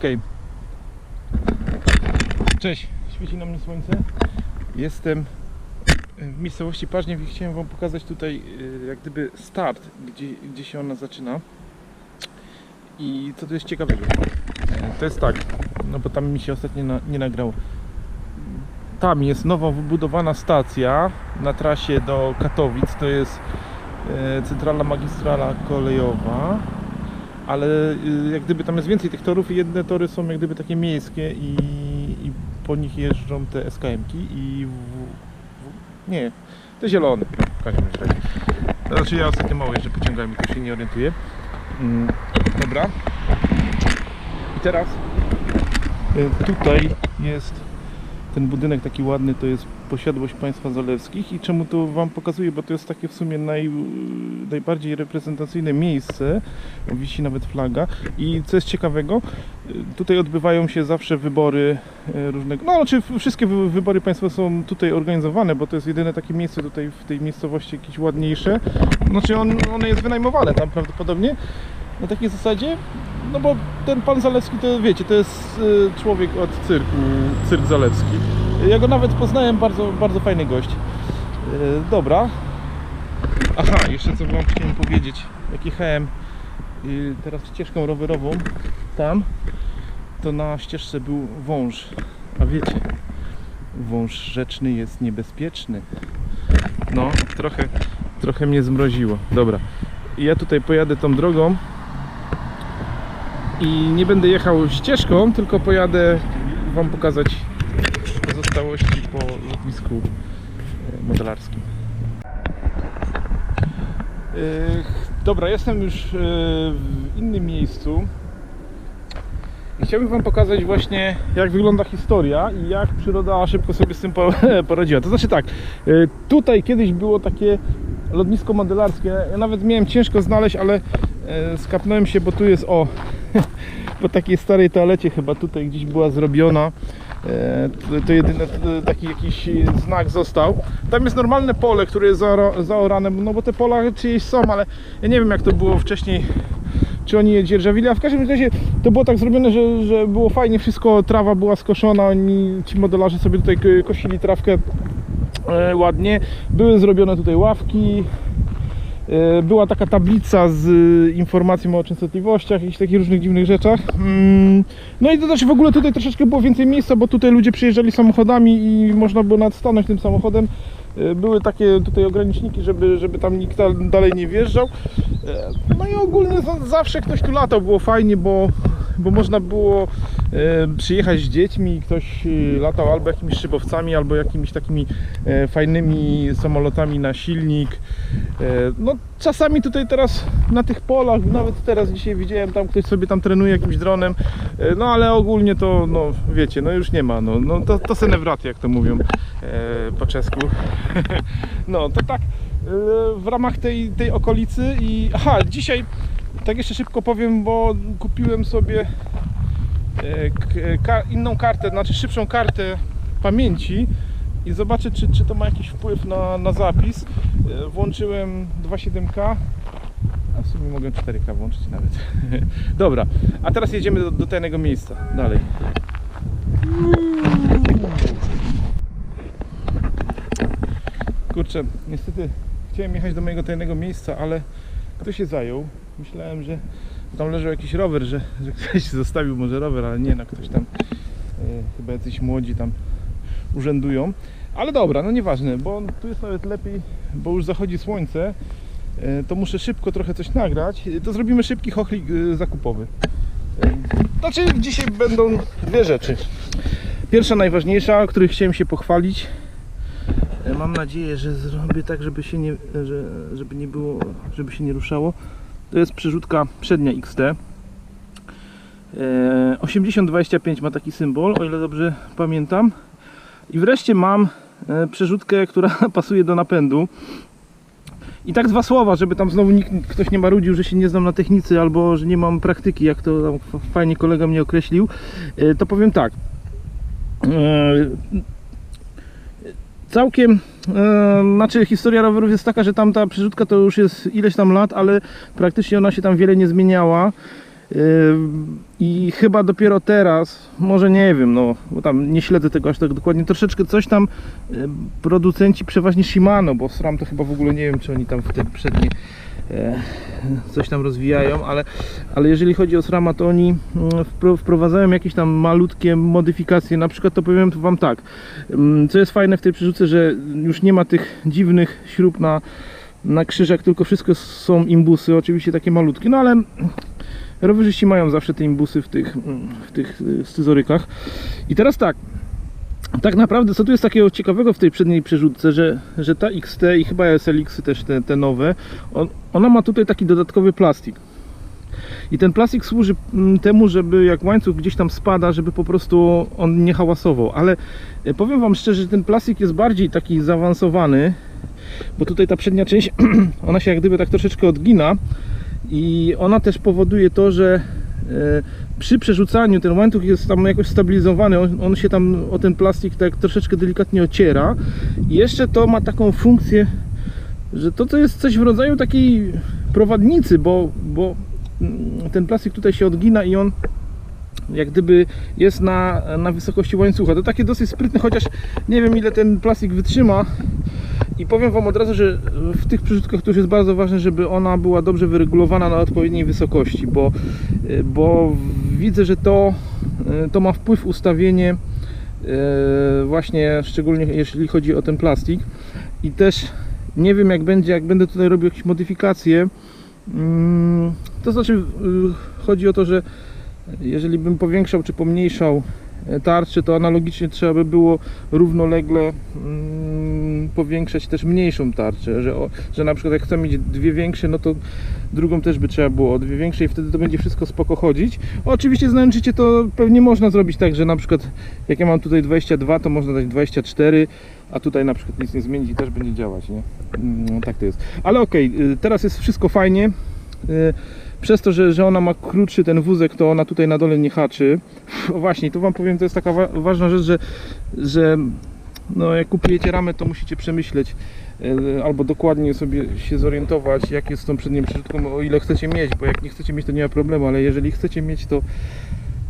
Okej. Cześć, świeci na mnie słońce. Jestem w miejscowości Paźniew i chciałem Wam pokazać tutaj y, jak gdyby start, gdzie, gdzie się ona zaczyna. I co tu jest ciekawego. E, To jest tak, no bo tam mi się ostatnio na, nie nagrało. Tam jest nowo wybudowana stacja na trasie do Katowic. To jest e, centralna magistrala kolejowa ale y, jak gdyby tam jest więcej tych torów i jedne tory są jak gdyby takie miejskie i, i po nich jeżdżą te SKM-ki i w, w, nie, te zielone w każdym razie. Znaczy ja ostatnio mało jeżdżę pociągami, to się nie orientuję. Mm, dobra. I teraz y, tutaj jest ten budynek taki ładny, to jest posiadłość państwa Zalewskich? I czemu to Wam pokazuję, bo to jest takie w sumie naj, najbardziej reprezentacyjne miejsce, wisi nawet flaga. I co jest ciekawego, tutaj odbywają się zawsze wybory y, różnego, no znaczy wszystkie wy- wybory państwowe są tutaj organizowane, bo to jest jedyne takie miejsce tutaj w tej miejscowości jakieś ładniejsze, znaczy on, one jest wynajmowane tam prawdopodobnie. Na takiej zasadzie, no bo ten pan Zalewski to wiecie, to jest y, człowiek od cyrku, cyrk Zalewski. Ja go nawet poznałem, bardzo, bardzo fajny gość. Y, Dobra. Aha, jeszcze co wam chciałem powiedzieć. Jak jechałem y, teraz ścieżką rowerową tam, to na ścieżce był wąż. A wiecie, wąż rzeczny jest niebezpieczny. No, trochę, trochę mnie zmroziło. Dobra. Ja tutaj pojadę tą drogą i nie będę jechał ścieżką, tylko pojadę Wam pokazać pozostałości po lotnisku e, modelarskim. E, Dobra, jestem już e, w innym miejscu. Chciałbym Wam pokazać właśnie jak wygląda historia i jak przyroda szybko sobie z tym po- poradziła. To znaczy tak, tutaj kiedyś było takie lotnisko modelarskie. Ja nawet miałem ciężko znaleźć, ale skapnąłem się, bo tu jest o po takiej starej toalecie chyba tutaj gdzieś była zrobiona. E, To, jedyny taki jakiś znak został. Tam jest normalne pole, które jest zaora- zaorane, no bo te pola czyjeś są, ale ja nie wiem jak to było wcześniej, czy oni je dzierżawili, a w każdym razie to było tak zrobione, że, że było fajnie wszystko, trawa była skoszona, oni, ci modelarze sobie tutaj kosili trawkę e, ładnie. Były zrobione tutaj ławki, E, była taka tablica z e, informacją o częstotliwościach, jakichś takich różnych dziwnych rzeczach. Mm, No i to też w ogóle tutaj troszeczkę było więcej miejsca, bo tutaj ludzie przyjeżdżali samochodami i można było nawet stanąć tym samochodem. E, Były takie tutaj ograniczniki, żeby, żeby tam nikt dal- dalej nie wjeżdżał. E, No i ogólnie za- zawsze ktoś tu latał, było fajnie, bo, bo można było e, przyjechać z dziećmi i ktoś e, latał albo jakimiś szybowcami, albo jakimiś takimi e, fajnymi samolotami na silnik. No czasami tutaj teraz na tych polach, nawet teraz dzisiaj widziałem tam ktoś sobie tam trenuje jakimś dronem, no ale ogólnie to no wiecie, no już nie ma, no, no to, to se nevraty, jak to mówią po czesku. No to tak w ramach tej, tej okolicy i aha, dzisiaj tak jeszcze szybko powiem, bo kupiłem sobie e, ka, inną kartę, znaczy szybszą kartę pamięci i zobaczę czy, czy to ma jakiś wpływ na, na zapis. E, Włączyłem 2.7K a w sumie mogę 4K włączyć nawet. Dobra, a teraz jedziemy do, do tajnego miejsca. Dalej. Kurczę, niestety chciałem jechać do mojego tajnego miejsca, ale ktoś się zajął. Myślałem, że tam leżał jakiś rower, że, że ktoś zostawił może rower, ale nie, no ktoś tam, e, chyba jacyś młodzi tam urzędują. Ale dobra, no nieważne, bo tu jest nawet lepiej, bo już zachodzi słońce, e, to muszę szybko trochę coś nagrać. To zrobimy szybki chochlik e, zakupowy. Znaczy dzisiaj będą dwie rzeczy. Pierwsza, najważniejsza, o której chciałem się pochwalić. Mam nadzieję, że zrobię tak, żeby się nie, że, żeby nie było, żeby się nie ruszało. To jest przerzutka przednia XT. E, 8025 ma taki symbol, o ile dobrze pamiętam. I wreszcie mam e, przerzutkę, która pasuje do napędu. I tak dwa słowa, żeby tam znowu nikt, ktoś nie marudził, że się nie znam na technicy albo że nie mam praktyki, jak to tam fajnie kolega mnie określił, e, to powiem tak. E, Całkiem, e, znaczy historia rowerów jest taka, że tam ta przerzutka to już jest ileś tam lat, ale praktycznie ona się tam wiele nie zmieniała. I chyba dopiero teraz, może nie wiem, no bo tam nie śledzę tego aż tak dokładnie, troszeczkę coś tam y, producenci, przeważnie Shimano, bo SRAM to chyba w ogóle nie wiem, czy oni tam w te przednie e, coś tam rozwijają, ale, ale jeżeli chodzi o SRAMa, to oni mm, wpro- wprowadzają jakieś tam malutkie modyfikacje. Na przykład to powiem Wam tak, mm, co jest fajne w tej przerzutce, że już nie ma tych dziwnych śrub na, na krzyżach, tylko wszystko są imbusy, oczywiście takie malutkie, no ale rowerzyści mają zawsze te imbusy w tych, mm, w tych y, scyzorykach. I teraz tak, tak naprawdę, co tu jest takiego ciekawego w tej przedniej przerzutce, że, że ta XT i chyba SLX też te, te nowe, on, ona ma tutaj taki dodatkowy plastik. I ten plastik służy mm, temu, żeby jak łańcuch gdzieś tam spada, żeby po prostu on nie hałasował. Ale e, powiem Wam szczerze, że ten plastik jest bardziej taki zaawansowany, bo tutaj ta przednia część, ona się jak gdyby tak troszeczkę odgina i ona też powoduje to, że przy przerzucaniu ten łańcuch jest tam jakoś stabilizowany, on, on się tam o ten plastik tak troszeczkę delikatnie ociera. I jeszcze to ma taką funkcję, że to, to jest coś w rodzaju takiej prowadnicy, bo, bo mm, ten plastik tutaj się odgina i on jak gdyby jest na, na wysokości łańcucha. To takie dosyć sprytne, chociaż nie wiem ile ten plastik wytrzyma. I powiem Wam od razu, że w tych przerzutkach już jest bardzo ważne, żeby ona była dobrze wyregulowana na odpowiedniej wysokości, bo, bo widzę, że to, to ma wpływ ustawienie e, właśnie szczególnie jeśli chodzi o ten plastik. I też nie wiem jak będzie, jak będę tutaj robił jakieś modyfikacje. Mm, to znaczy y, chodzi o to, że jeżeli bym powiększał czy pomniejszał e, tarczę, to analogicznie trzeba by było równolegle mm, powiększać też mniejszą tarczę, że, o, że na przykład jak chcę mieć dwie większe, no to drugą też by trzeba było o dwie większe i wtedy to będzie wszystko spoko chodzić. Oczywiście znając życie to pewnie można zrobić tak, że na przykład jak ja mam tutaj 22, to można dać 24, a tutaj na przykład nic nie zmienić i też będzie działać, nie? Mm, tak to jest. Ale okej, y, teraz jest wszystko fajnie. Przez to, że, że ona ma krótszy ten wózek, to ona tutaj na dole nie haczy. O właśnie, tu Wam powiem, to jest taka wa ważna rzecz, że, że no, jak kupujecie ramę, to musicie przemyśleć y, albo dokładnie sobie się zorientować, jak jest z tą przednią przerzutką, o ile chcecie mieć, bo jak nie chcecie mieć, to nie ma problemu, ale jeżeli chcecie mieć, to,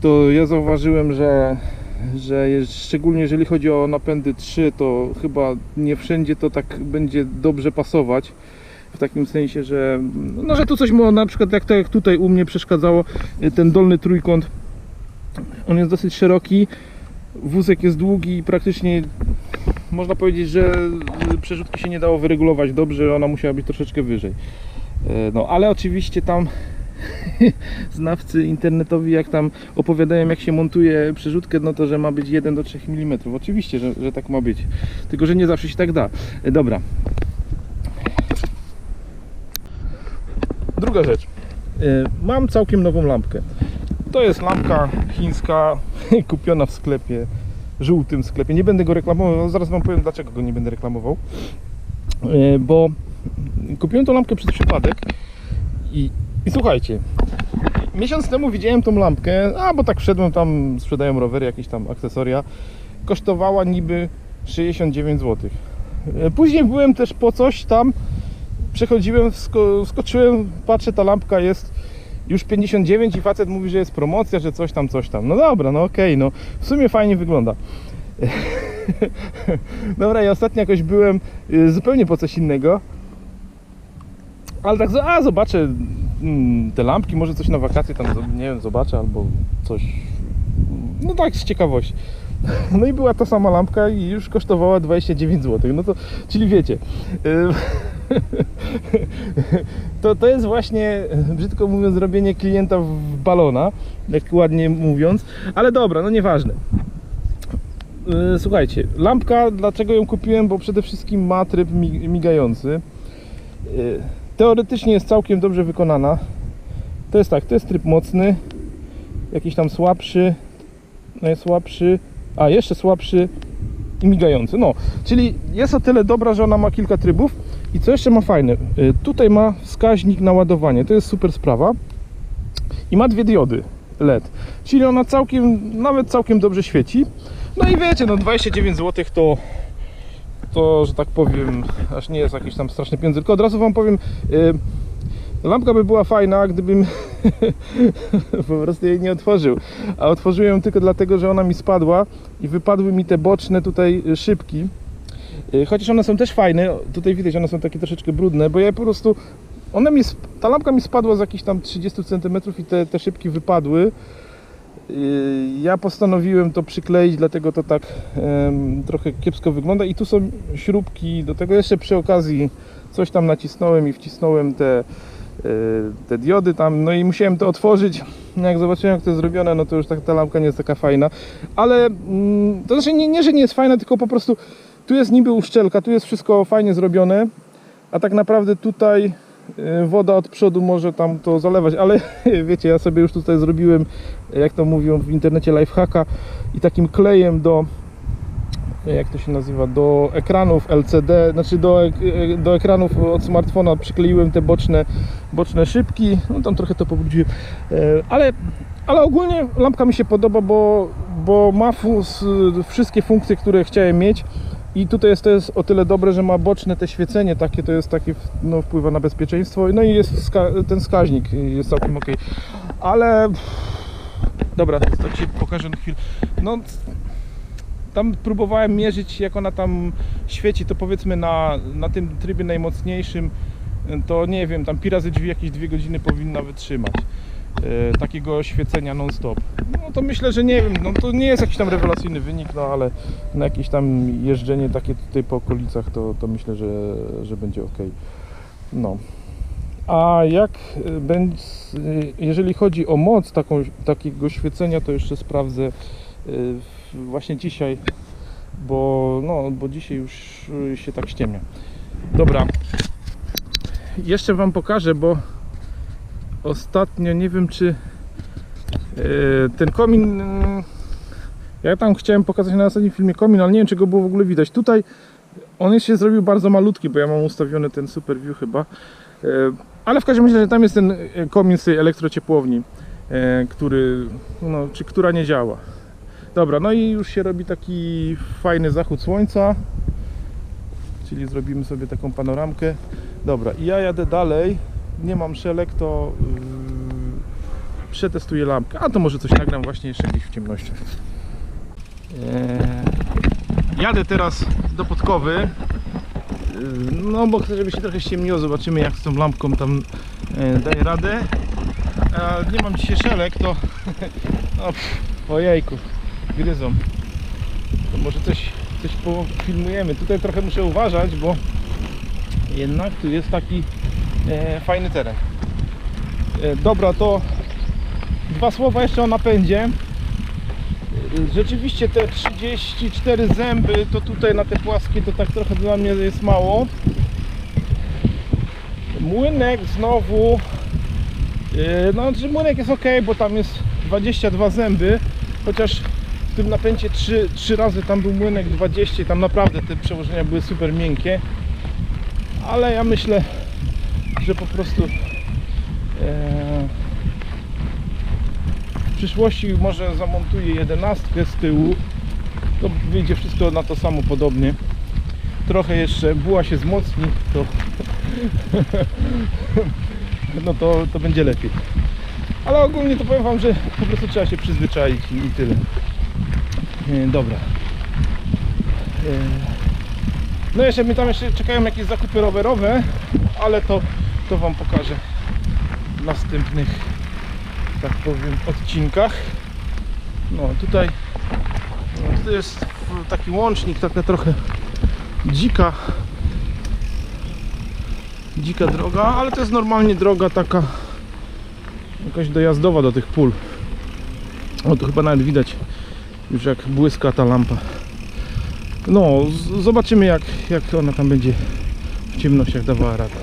to ja zauważyłem, że że szczególnie jeżeli chodzi o napędy 3, to chyba nie wszędzie to tak będzie dobrze pasować. W takim sensie, że, no, że tu coś mu na przykład jak to jak tutaj u mnie przeszkadzało, y, ten dolny trójkąt, on jest dosyć szeroki, wózek jest długi i praktycznie można powiedzieć, że y, przerzutki się nie dało wyregulować dobrze, ona musiała być troszeczkę wyżej. Y, No ale oczywiście tam znawcy internetowi jak tam opowiadają jak się montuje przerzutkę, no to że ma być 1 do 3 mm. Oczywiście, że, że tak ma być. Tylko, że nie zawsze się tak da. E, Dobra. Druga rzecz. E, Mam całkiem nową lampkę. To jest lampka chińska, kupiona w sklepie, żółtym sklepie. Nie będę go reklamował, zaraz Wam powiem dlaczego go nie będę reklamował. E, Bo kupiłem tą lampkę przez przypadek i, i słuchajcie, miesiąc temu widziałem tą lampkę, a bo tak wszedłem tam, sprzedają rowery, jakieś tam akcesoria. Kosztowała niby 69 zł. Później byłem też po coś tam, przechodziłem, sko skoczyłem, patrzę, ta lampka jest już 59 i facet mówi, że jest promocja, że coś tam, coś tam. No dobra, no okej, no w sumie fajnie wygląda. Dobra, i ostatnio jakoś byłem y, zupełnie po coś innego. Ale tak, a zobaczę mm, te lampki, może coś na wakacje tam, nie wiem, zobaczę albo coś. No tak, z ciekawości. No i była ta sama lampka i już kosztowała 29 zł. No to, czyli wiecie, y, to, to jest właśnie, brzydko mówiąc, robienie klienta w balona, jak ładnie mówiąc, ale dobra, no nieważne. Y, Słuchajcie, lampka, dlaczego ją kupiłem? Bo przede wszystkim ma tryb mi- migający. Y, Teoretycznie jest całkiem dobrze wykonana. To jest tak, to jest tryb mocny, jakiś tam słabszy, najsłabszy, a jeszcze słabszy i migający. No, czyli jest o tyle dobra, że ona ma kilka trybów. I co jeszcze ma fajne? Y, Tutaj ma wskaźnik naładowania, to jest super sprawa. I ma dwie diody LED, czyli ona całkiem, nawet całkiem dobrze świeci. No i wiecie, no 29 zł to to, że tak powiem, aż nie jest jakiś tam straszny pieniądze, tylko od razu Wam powiem, yy, lampka by była fajna, gdybym po prostu jej nie otworzył. A otworzyłem ją tylko dlatego, że ona mi spadła i wypadły mi te boczne tutaj szybki. Y, Chociaż one są też fajne, tutaj widać, one są takie troszeczkę brudne, bo ja po prostu, one mi, ta lampka mi spadła z jakichś tam 30 cm i te, te szybki wypadły. Y, Ja postanowiłem to przykleić, dlatego to tak em, trochę kiepsko wygląda i tu są śrubki, do tego jeszcze przy okazji coś tam nacisnąłem i wcisnąłem te, y, te diody tam, no i musiałem to otworzyć. Jak zobaczyłem jak to jest zrobione, no to już tak, ta lampka nie jest taka fajna, ale mm, to znaczy nie, nie, że nie jest fajna, tylko po prostu tu jest niby uszczelka, tu jest wszystko fajnie zrobione, a tak naprawdę tutaj y, woda od przodu może tam to zalewać, ale wiecie, ja sobie już tutaj zrobiłem, jak to mówią w internecie, lifehacka i takim klejem do jak to się nazywa, do ekranów LCD, znaczy do, e, do ekranów od smartfona przykleiłem te boczne, boczne szybki, no tam trochę to pobrudziłem, E, ale, ale ogólnie lampka mi się podoba, bo, bo ma wszystkie funkcje, które chciałem mieć i tutaj jest to jest o tyle dobre, że ma boczne te świecenie takie, to jest takie, no wpływa na bezpieczeństwo, no i jest wska- ten wskaźnik jest całkiem ok, ale dobra, to Ci pokażę na chwilę, no tam próbowałem mierzyć jak ona tam świeci, to powiedzmy na, na tym trybie najmocniejszym to nie wiem, tam pi razy drzwi jakieś dwie godziny powinna wytrzymać takiego świecenia non stop. No to myślę, że nie wiem, no to nie jest jakiś tam rewelacyjny wynik, no ale na jakieś tam jeżdżenie takie tutaj po okolicach to, to myślę, że, że będzie ok. No. A jak e, będzie, jeżeli chodzi o moc taką, takiego świecenia, to jeszcze sprawdzę właśnie dzisiaj, bo, no, bo dzisiaj już y, się tak ściemnia. Dobra, jeszcze Wam pokażę, bo ostatnio nie wiem czy y, ten komin, y, ja tam chciałem pokazać na ostatnim filmie komin, ale nie wiem czy go było w ogóle widać. Tutaj on się zrobił bardzo malutki, bo ja mam ustawiony ten super view chyba. Y, Ale w każdym razie tam jest ten y, komin z tej elektrociepłowni, który, no, czy która nie działa. Dobra, no i już się robi taki fajny zachód słońca. Czyli zrobimy sobie taką panoramkę. Dobra, i ja jadę dalej. Nie mam szelek, to yy, przetestuję lampkę. A to może coś nagram właśnie jeszcze gdzieś w ciemności. Eee, jadę teraz do Podkowy. Yy, No bo chcę, żeby się trochę ściemniło. Zobaczymy jak z tą lampką tam e, daje radę. A nie mam dzisiaj szelek, to no, ojejku gryzą. To może coś, coś pofilmujemy. Tutaj trochę muszę uważać, bo jednak tu jest taki e, fajny teren. E, dobra, to dwa słowa jeszcze o napędzie. E, Rzeczywiście te 34 zęby to tutaj na te płaskie to tak trochę dla mnie jest mało. Młynek znowu e, no, znaczy młynek jest ok, bo tam jest 22 zęby, chociaż w tym napędzie 3, 3 razy tam był młynek 20 i tam naprawdę te przełożenia były super miękkie ale ja myślę, że po prostu e, w przyszłości może zamontuję jedenastkę z tyłu to wyjdzie wszystko na to samo podobnie. Trochę jeszcze buła się wzmocni to no to, to będzie lepiej. Ale ogólnie to powiem wam, że po prostu trzeba się przyzwyczaić i, i tyle. E, Dobra. E, No jeszcze mi tam jeszcze czekają jakieś zakupy rowerowe, ale to, to wam pokażę w następnych, tak powiem, odcinkach. No tutaj, no, tutaj jest taki łącznik, taka trochę dzika dzika droga, ale to jest normalnie droga taka jakaś dojazdowa do tych pól. O, tu chyba nawet widać już jak błyska ta lampa. No, zobaczymy jak, jak ona tam będzie w ciemnościach dawała radę.